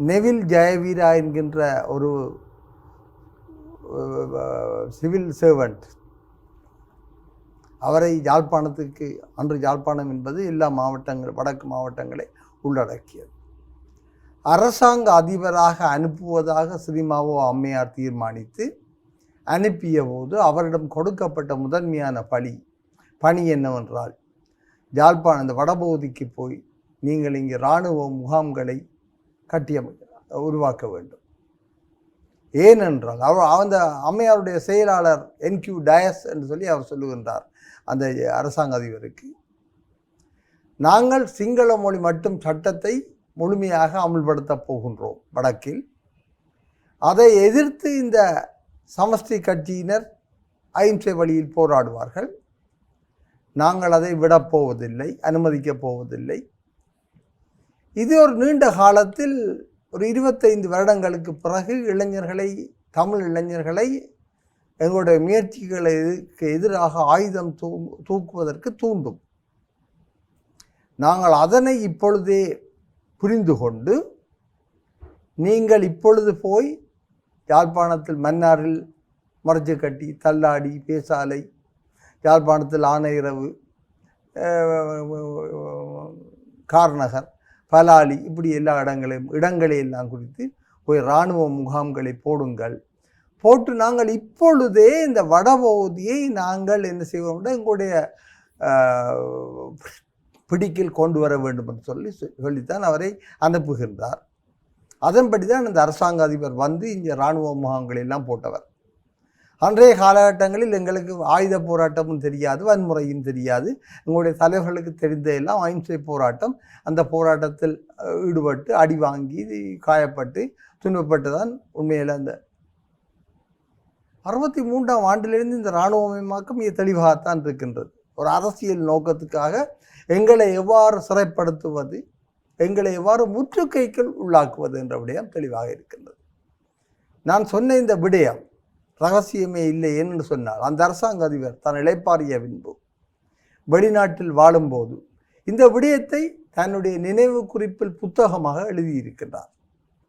Neville ஜெயவீரா என்கின்ற ஒரு civil servant அவரை யாழ்ப்பாணத்துக்கு அன்று யாழ்ப்பாணம் என்பது எல்லா மாவட்டங்கள் வடக்கு மாவட்டங்களை உள்ளடக்கியது. அரசாங்க அதிபராக அனுப்புவதாக ஸ்ரீமாவோ அம்மையார் தீர்மானித்து அனுப்பிய போது அவரிடம் கொடுக்கப்பட்ட முதன்மையான பணி பணி என்னவென்றால் யாழ்ப்பாணம் இந்த வடபகுதிக்கு போய் நீங்கள் இங்கே இராணுவ முகாம்களை கட்டியமை உருவாக்க வேண்டும். ஏனென்றால் அவர் அந்த அம்மையாருடைய செயலாளர் என்கியூ டயஸ் என்று சொல்லி அவர் சொல்லுகின்றார் அந்த அரசாங்க அதிபருக்கு. நாங்கள் சிங்கள மொழி மட்டும் சட்டத்தை முழுமையாக அமுல்படுத்தப் போகின்றோம் வடக்கில். அதை எதிர்த்து இந்த சமஷ்டி கட்சியினர் அகிம்சை வழியில் போராடுவார்கள். நாங்கள் அதை விடப்போவதில்லை அனுமதிக்கப் போவதில்லை. இது ஒரு நீண்ட காலத்தில் ஒரு இருபத்தைந்து வருடங்களுக்கு பிறகு இளைஞர்களை தமிழ் இளைஞர்களை எங்களுடைய முயற்சிகளுக்கு எதிராக ஆயுதம் தூ தூக்குவதற்கு தூண்டும். நாங்கள் அதனை இப்பொழுதே புரிந்து கொண்டு நீங்கள் இப்பொழுது போய் யாழ்ப்பாணத்தில் மன்னாரில் மறைச்சு கட்டி தள்ளாடி பேசாலை யாழ்ப்பாணத்தில் ஆனையிரவு கார்நகர் பலாலி இப்படி எல்லா இடங்களையும் இடங்களை எல்லாம் குறித்து போய் இராணுவ முகாம்களை போடுங்கள். போட்டு நாங்கள் இப்பொழுதே இந்த வடபகுதியை நாங்கள் என்ன செய்வோம்னா எங்களுடைய பிடிக்கில் கொண்டு வர வேண்டும் என்று சொல்லி சொல்லித்தான் அவரை அனுப்புகின்றார். அதன்படி தான் இந்த அரசாங்க அதிபர் வந்து இங்கே இராணுவ முகாம்களை எல்லாம் போட்டவர். அன்றைய காலகட்டங்களில் எங்களுக்கு ஆயுத போராட்டமும் தெரியாது வன்முறையும் தெரியாது. எங்களுடைய தலைவர்களுக்கு தெரிந்த எல்லாம் அஹிம்சை போராட்டம். அந்த போராட்டத்தில் ஈடுபட்டு அடி வாங்கி காயப்பட்டு துன்பப்பட்டு தான் உண்மையில் அந்த அறுபத்தி மூன்றாம் ஆண்டிலிருந்து இந்த இராணுவமயமாக்கம் மிக தெளிவாகத்தான் இருக்கின்றது. ஒரு அரசியல் நோக்கத்துக்காக எங்களை எவ்வாறு சிறைப்படுத்துவது எங்களை எவ்வாறு முற்றுகைக்குள் உள்ளாக்குவது என்ற விடயம் தெளிவாக இருக்கின்றது. நான் சொன்ன இந்த விடயம் ரகசியமே இல்லை என்று சொன்னார். அந்த அரசாங்க அதிபர் தான் இழைப்பாரிய பின்பு வெளிநாட்டில் வாழும்போது இந்த விடயத்தை தன்னுடைய நினைவு குறிப்பில் புத்தகமாக எழுதியிருக்கின்றார்